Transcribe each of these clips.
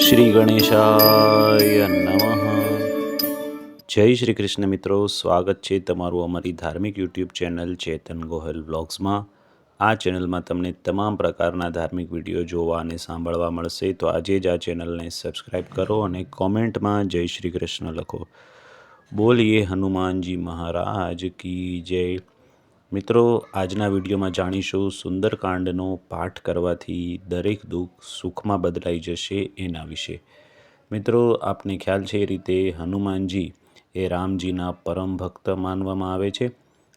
શ્રી ગણેશાય નમઃ. જય શ્રી કૃષ્ણ મિત્રો, સ્વાગત છે તમારું અમારી ધાર્મિક યુટ્યુબ ચેનલ ચેતન ગોહલ બ્લોગ્સમાં આ ચેનલમાં તમને તમામ પ્રકારના ધાર્મિક વીડિયો જોવા અને સાંભળવા મળશે. તો આજે જ આ ચેનલને સબસ્ક્રાઈબ કરો અને કોમેન્ટમાં જય શ્રી કૃષ્ણ લખો. બોલીએ હનુમાનજી મહારાજ કી જય. મિત્રો, આજના વિડીયોમાં જાણીશું સુંદરકાંડનો પાઠ કરવાથી દરેક દુઃખ સુખમાં બદલાઈ જશે એના વિશે. મિત્રો, આપને ખ્યાલ છે એ રીતે હનુમાનજી એ રામજીના પરમ ભક્ત માનવામાં આવે છે.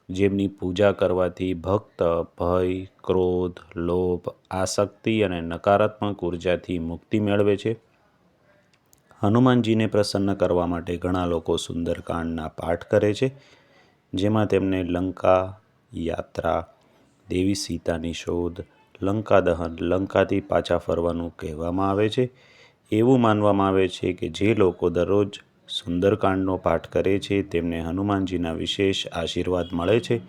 જેમની પૂજા કરવાથી ભક્ત, ભય, ક્રોધ, લોભ, આસક્તિ અને નકારાત્મક ઉર્જાથી મુક્તિ મેળવે છે. હનુમાનજીને પ્રસન્ન કરવા માટે ઘણા લોકો સુંદરકાંડના પાઠ કરે છે, જેમાં તેમને લંકા યાત્રા, દેવી સીતાની શોધ, લંકા દહન, લંકાથી પાછા ફરવાનું કહેવામાં આવે છે. એવું માનવામાં આવે છે કે જે લોકો દરરોજ સુંદરકાંડનો પાઠ કરે છે, તેમને હનુમાનજીના વિશેષ આશીર્વાદ મળે છે.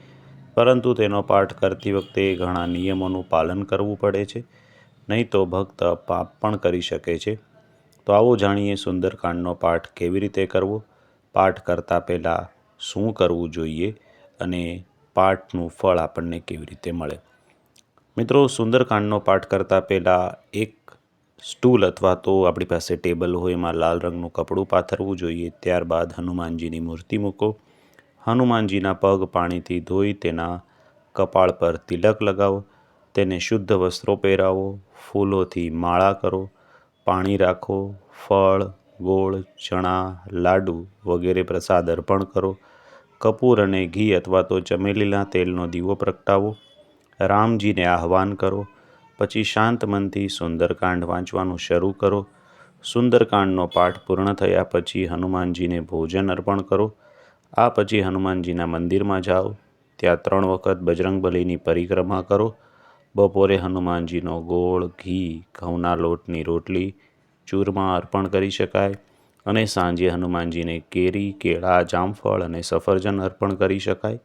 પરંતુ તેનો પાઠ કરતી વખતે ઘણા નિયમોનું પાલન કરવું પડે છે. નહીં તો ભક્ત પાપ પણ કરી શકે છે. તો આવો જાણીએ સુંદરકાંડનો પાઠ કેવી રીતે કરવો? પાઠ કરતાં પહેલાં શું કરવું જોઈએ? અને પાઠનું ફળ આપણને કેવી રીતે મળે. મિત્રો, સુંદરકાંડનો પાઠ કરતાં પહેલાં એક સ્ટૂલ અથવા તો આપણી પાસે ટેબલ હોય, એમાં લાલ રંગનું કપડું પાથરવું જોઈએ. ત્યારબાદ હનુમાનજીની મૂર્તિ મૂકો. હનુમાનજીના પગ પાણીથી ધોઈ તેના કપાળ પર તિલક લગાવો. તેને શુદ્ધ વસ્ત્રો પહેરાવો. ફૂલોથી માળા કરો. પાણી રાખો. ફળ, ગોળ, ચણા, લાડુ વગેરે પ્રસાદ અર્પણ કરો. કપૂર અને ઘી અથવા તો ચમેલીના તેલનો દીવો પ્રગટાવો. રામજીને આહવાન કરો. પછી શાંત મનથી સુંદરકાંડ વાંચવાનું શરૂ કરો. સુંદરકાંડનો પાઠ પૂર્ણ થયા પછી હનુમાનજીને ભોજન અર્પણ કરો. આ પછી હનુમાનજીના મંદિરમાં જાઓ. ત્યાં ત્રણ વખત બજરંગબલીની પરિક્રમા કરો. બપોરે હનુમાનજીનો ગોળ, ઘી, ઘઉંના લોટની રોટલી, ચૂરમા અર્પણ કરી શકાય. અને સાંજે હનુમાનજીને કેરી, કેળા, જામફળ અને સફરજન અર્પણ કરી શકાય.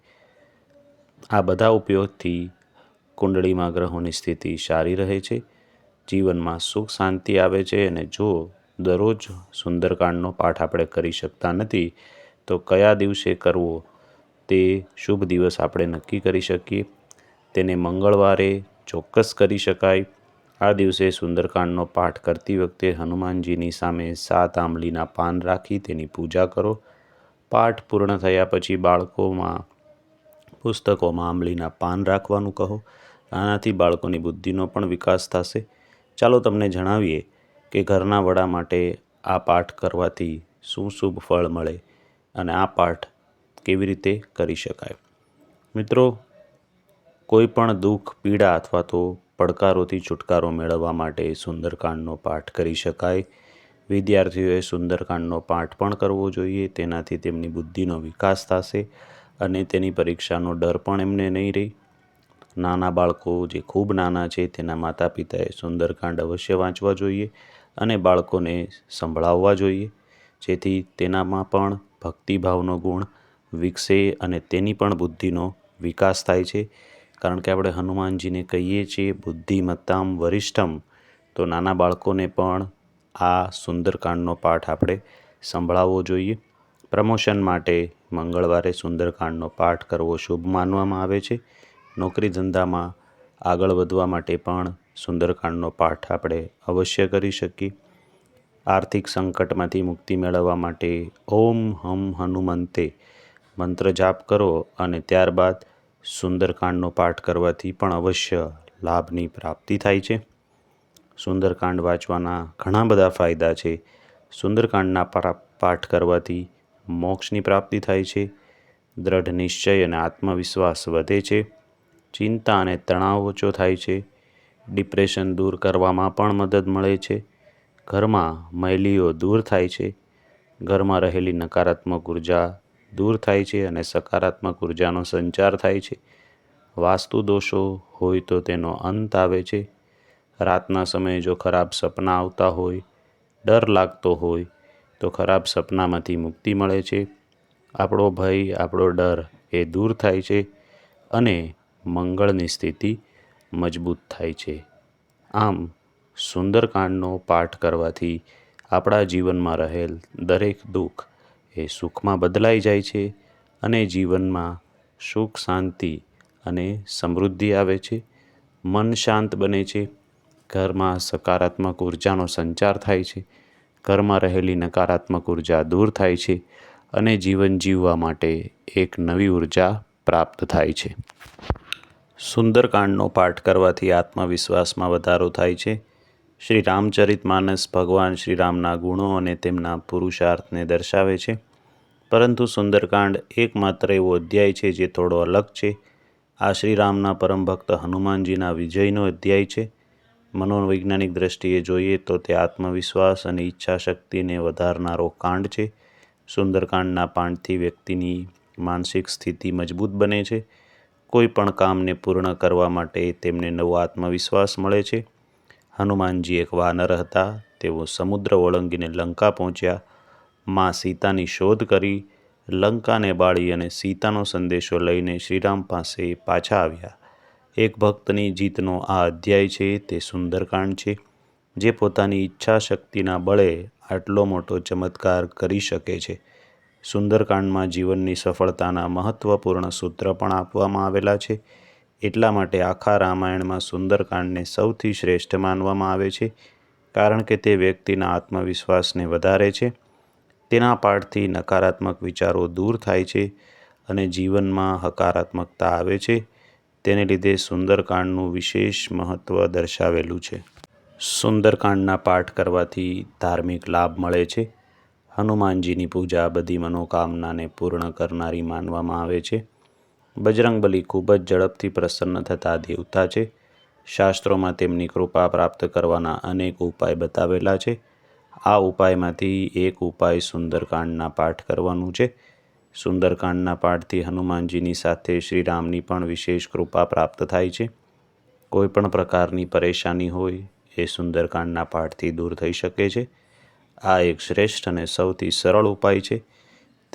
આ બધા ઉપયોગથી કુંડળીમાં ગ્રહોની સ્થિતિ સારી રહે છે, જીવનમાં સુખ શાંતિ આવે છે અને જો દરરોજ સુંદરકાંડનો પાઠ આપણે કરી શકતા નથી, તો કયા દિવસે કરવો તે શુભ દિવસ આપણે નક્કી કરી શકીએ. તેને મંગળવારે ચોક્કસ કરી શકાય. આ દિવસે સુંદરકાંડનો પાઠ કરતી વખતે હનુમાનજીની સામે સાત આંબલીના પાન રાખી તેની પૂજા કરો. પાઠ પૂર્ણ થયા પછી બાળકોમાં, પુસ્તકોમાં આંબલીના પાન રાખવાનું કહો. આનાથી બાળકોની બુદ્ધિનો પણ વિકાસ થશે. ચાલો તમને જણાવીએ કે ઘરના વડા માટે આ પાઠ કરવાથી શું શુભ ફળ મળે અને આ પાઠ કેવી રીતે કરી શકાય. મિત્રો, કોઈ પણ દુઃખ, પીડા અથવા તો પડકારોથી છુટકારો મેળવવા માટે સુંદરકાંડનો પાઠ કરી શકાય. વિદ્યાર્થીઓએ સુંદરકાંડનો પાઠ પણ કરવો જોઈએ, તેનાથી તેમની બુદ્ધિનો વિકાસ થશે અને તેની પરીક્ષાનો ડર પણ એમને નહીં રહે. નાના બાળકો જે ખૂબ નાના છે, તેના માતા પિતાએ સુંદરકાંડ અવશ્ય વાંચવા જોઈએ અને બાળકોને સંભળાવવા જોઈએ. જેથી તેનામાં પણ ભક્તિભાવનો ગુણ વિકસે અને તેની પણ બુદ્ધિનો વિકાસ થાય છે. કારણ કે આપણે હનુમાનજીને કહીએ છીએ, બુદ્ધિમત્તામ વરિષ્ઠમ. તો નાના બાળકોને પણ આ સુંદરકાંડનો પાઠ આપણે સંભળાવવો જોઈએ. પ્રમોશન માટે મંગળવારે સુંદરકાંડનો પાઠ કરવો શુભ માનવામાં આવે છે. નોકરી ધંધામાં આગળ વધવા માટે પણ સુંદરકાંડનો પાઠ આપણે અવશ્ય કરી શકીએ. આર્થિક સંકટમાંથી મુક્તિ મેળવવા માટે ઓમ હમ હનુમંતે મંત્ર જાપ કરો અને ત્યારબાદ સુંદરકાંડનો પાઠ કરવાથી પણ અવશ્ય લાભની પ્રાપ્તિ થાય છે. સુંદરકાંડ વાંચવાના ઘણા બધા ફાયદા છે. સુંદરકાંડના પાઠ કરવાથી મોક્ષની પ્રાપ્તિ થાય છે. દ્રઢ નિશ્ચય અને આત્મવિશ્વાસ વધે છે. ચિંતા અને તણાવ ઓછો થાય છે. ડિપ્રેશન દૂર કરવામાં પણ મદદ મળે છે. ઘરમાં મહેલીઓ દૂર થાય છે. ઘરમાં રહેલી નકારાત્મક ઊર્જા દૂર થાય છે અને સકારાત્મક ઉર્જાનો સંચાર થાય છે. વાસ્તુ દોષો હોય તો તેનો અંત આવે છે. રાતના સમયે જો ખરાબ સપના આવતા હોય, ડર લાગતો હોય, તો ખરાબ સપનામાંથી મુક્તિ મળે છે. આપણો ભય, આપણો ડર એ દૂર થાય છે અને મંગળની સ્થિતિ મજબૂત થાય છે. આમ, સુંદરકાંડનો પાઠ કરવાથી આપણા જીવનમાં રહેલ દરેક દુઃખ એ સુખમાં બદલાઈ જાય છે અને જીવનમાં સુખ, શાંતિ અને સમૃદ્ધિ આવે છે. મન શાંત બને છે. ઘરમાં સકારાત્મક ઉર્જાનો સંચાર થાય છે. ઘરમાં રહેલી નકારાત્મક ઊર્જા દૂર થાય છે અને જીવન જીવવા માટે એક નવી ઊર્જા પ્રાપ્ત થાય છે. સુંદરકાંડનો પાઠ કરવાથી આત્મવિશ્વાસમાં વધારો થાય છે. શ્રી રામચરિત માનસ ભગવાન શ્રી રામના ગુણો અને તેમના પુરુષાર્થને દર્શાવે છે. પરંતુ સુંદરકાંડ એકમાત્ર એવો અધ્યાય છે જે થોડો અલગ છે. આ શ્રી રામના પરમ ભક્ત હનુમાનજીના વિજયનો અધ્યાય છે. મનોવૈજ્ઞાનિક દ્રષ્ટિએ જોઈએ તો તે આત્મવિશ્વાસ અને ઈચ્છાશક્તિને વધારનારો કાંડ છે. સુંદરકાંડના પાઠથી વ્યક્તિની માનસિક સ્થિતિ મજબૂત બને છે. કોઈ પણ કામને પૂર્ણ કરવા માટે તેમને નવો આત્મવિશ્વાસ મળે છે. હનુમાનજી એક વાનર હતા. તેઓ સમુદ્ર ઓળંગીને લંકા પહોંચ્યા. માં સીતાની શોધ કરી, લંકાને બાળી અને સીતાનો સંદેશો લઈને શ્રીરામ પાસે પાછા આવ્યા. એક ભક્તની જીતનો આ અધ્યાય છે, તે સુંદરકાંડ છે. જે પોતાની ઈચ્છા શક્તિના બળે આટલો મોટો ચમત્કાર કરી શકે છે. સુંદરકાંડમાં જીવનની સફળતાના મહત્ત્વપૂર્ણ સૂત્ર પણ આપવામાં આવેલા છે. એટલા માટે આખા રામાયણમાં સુંદરકાંડને સૌથી શ્રેષ્ઠ માનવામાં આવે છે, કારણ કે તે વ્યક્તિના આત્મવિશ્વાસને વધારે છે. તેના પાઠથી નકારાત્મક વિચારો દૂર થાય છે અને જીવનમાં હકારાત્મકતા આવે છે. તેને લીધે સુંદરકાંડનું વિશેષ મહત્ત્વ દર્શાવેલું છે. સુંદરકાંડના પાઠ કરવાથી ધાર્મિક લાભ મળે છે. હનુમાનજીની પૂજા બધી મનોકામનાને પૂર્ણ કરનારી માનવામાં આવે છે. બજરંગબલી ખૂબ જ ઝડપથી પ્રસન્ન થતા દેવતા છે. શાસ્ત્રોમાં તેમની કૃપા પ્રાપ્ત કરવાના અનેક ઉપાય બતાવેલા છે. આ ઉપાયમાંથી એક ઉપાય સુંદરકાંડના પાઠ કરવાનું છે. સુંદરકાંડના પાઠથી હનુમાનજીની સાથે શ્રીરામની પણ વિશેષ કૃપા પ્રાપ્ત થાય છે. કોઈ પણ પ્રકારની પરેશાની હોય એ સુંદરકાંડના પાઠથી દૂર થઈ શકે છે. આ એક શ્રેષ્ઠ અને સૌથી સરળ ઉપાય છે.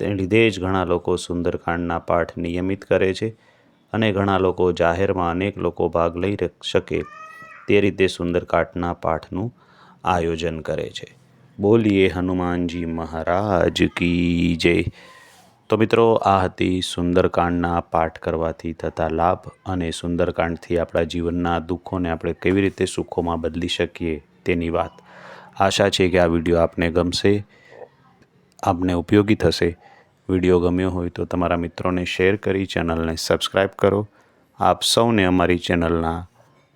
તેને લીધે જ ઘણા લોકો સુંદરકાંડના પાઠ નિયમિત કરે છે અને ઘણા લોકો જાહેરમાં અનેક લોકો ભાગ લઈ શકે તે રીતે સુંદરકાંડના પાઠનું આયોજન કરે છે. બોલીએ હનુમાનજી મહારાજ કી જય. તો મિત્રો, આ હતી સુંદરકાંડના પાઠ કરવાથી થતા લાભ અને સુંદરકાંડથી આપણા જીવનના દુઃખોને આપણે કેવી રીતે સુખોમાં બદલી શકીએ તેની વાત. આશા છે કે આ વીડિયો આપને ગમશે, આપને ઉપયોગી થશે. વીડિયો ગમ્યો હોય તો તમારા મિત્રોને શેર કરી, ચેનલને સબસ્ક્રાઈબ કરો. આપ સૌને અમારી ચેનલના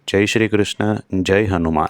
જય શ્રી કૃષ્ણ, જય હનુમાન.